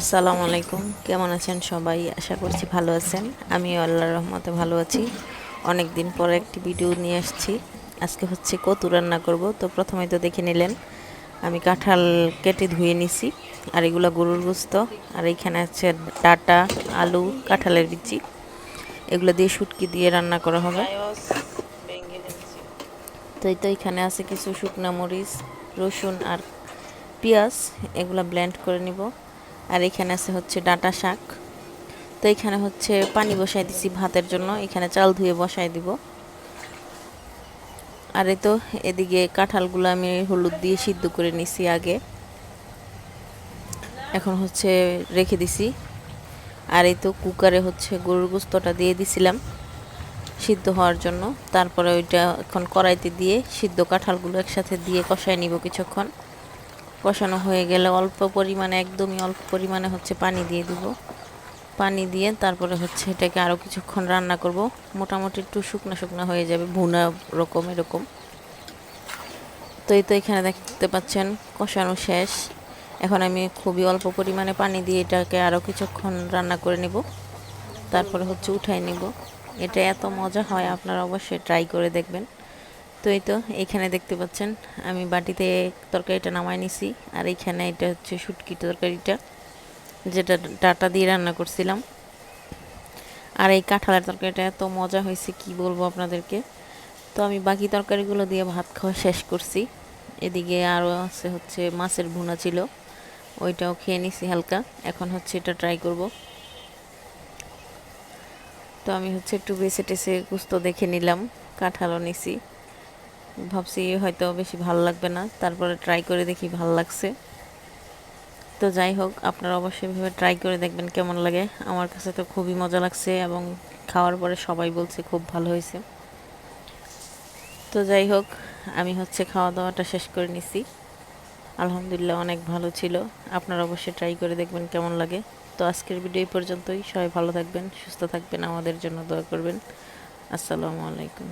আসসালামু আলাইকুম। কেমন আছেন সবাই? আশা করছি ভালো আছেন। আমি আল্লাহর রহমতে ভালো আছি। অনেক দিন পরে একটি ভিডিও নিয়ে আসছি। আজকে হচ্ছে কতু রান্না করব। তো প্রথমে তো দেখে নিলেন, আমি কাঁঠাল কেটে ধুয়ে নিছি, আর এগুলো গরুর গুস্ত, আর এইখানে আছে ডাটা, আলু, কাঁঠালের বিচি। এগুলো দিয়ে শুটকি দিয়ে রান্না করা হবে। তো এই তো এখানে আছে কিছু শুকনা মরিচ, রসুন আর পেঁয়াজ। এগুলো ব্লেন্ড করে নিব। আর এখানে আছে হচ্ছে ডাঁটা শাক। তো এখানে হচ্ছে পানি বসাই দিছি ভাতের জন্য। এখানে চাল ধুয়ে বসাই দিব। আর এই তো এদিকে কাঁঠালগুলো আমি হলুদ দিয়ে সিদ্ধ করে নিছি আগে। এখন হচ্ছে রেখে দিছি। আর এই তো কুকারে হচ্ছে গরুর গোস্তটা দিয়ে দিছিলাম সিদ্ধ হওয়ার জন্য। তারপরে ওইটা এখন কড়াইতে দিয়ে সিদ্ধ কাঁঠালগুলো একসাথে দিয়ে কষায় নিব কিছুক্ষণ। কষানো হয়ে গেলে অল্প পরিমাণে, একদমই অল্প পরিমাণে হচ্ছে পানি দিয়ে দিব। পানি দিয়ে তারপরে হচ্ছে এটাকে আরও কিছুক্ষণ রান্না করব। মোটামুটি একটু শুকনো শুকনো হয়ে যাবে, ভুনা রকম এরকম। তো এই তো এখানে দেখতে পাচ্ছেন, কষানো শেষ। এখন আমি খুবই অল্প পরিমাণে পানি দিয়ে এটাকে আরও কিছুক্ষণ রান্না করে নেব। তারপরে হচ্ছে উঠাই নেব। এটা এত মজা হয়, আপনারা অবশ্যই ট্রাই করে দেখবেন। তো এই তো এইখানে দেখতে পাচ্ছেন, আমি বাটিতে তরকারিটা নামাই নিছি, আর এইখানে এটা হচ্ছে শুটকি তরকারিটা, যেটা ডাটা দিয়ে রান্না করছিলাম। আর এই কাঁঠালের তরকারিটা এত মজা হয়েছে, কি বলব আপনাদেরকে। তো আমি বাকি তরকারিগুলো দিয়ে ভাত খাওয়া শেষ করছি। এদিকে আরও আছে হচ্ছে মাছের ভুনা ছিল, ওইটাও খেয়ে নিছি হালকা, এখন হচ্ছে এটা ট্রাই করব। তো আমি হচ্ছে একটু বেছে টেসে গুস্ত দেখে নিলাম, কাঁঠালও নিছি। ভাবছি হয়তো বেশি ভালো লাগবে না। তারপরে ট্রাই করে দেখি ভালো লাগছে। তো যাই হোক, আপনারা অবশ্যই ভেবে ট্রাই করে দেখবেন কেমন লাগে। আমার কাছে তো খুবই মজা লাগছে এবং খাওয়ার পরে সবাই বলছে খুব ভালো হয়েছে। তো যাই হোক, আমি হচ্ছে খাওয়া দাওয়াটা শেষ করে নিছি। আলহামদুলিল্লাহ অনেক ভালো ছিল। আপনারা অবশ্যই ট্রাই করে দেখবেন কেমন লাগে। তো আজকের ভিডিও পর্যন্তই। সবাই ভালো থাকবেন, সুস্থ থাকবেন। আমাদের জন্য দোয়া করবেন। আসসালামু আলাইকুম।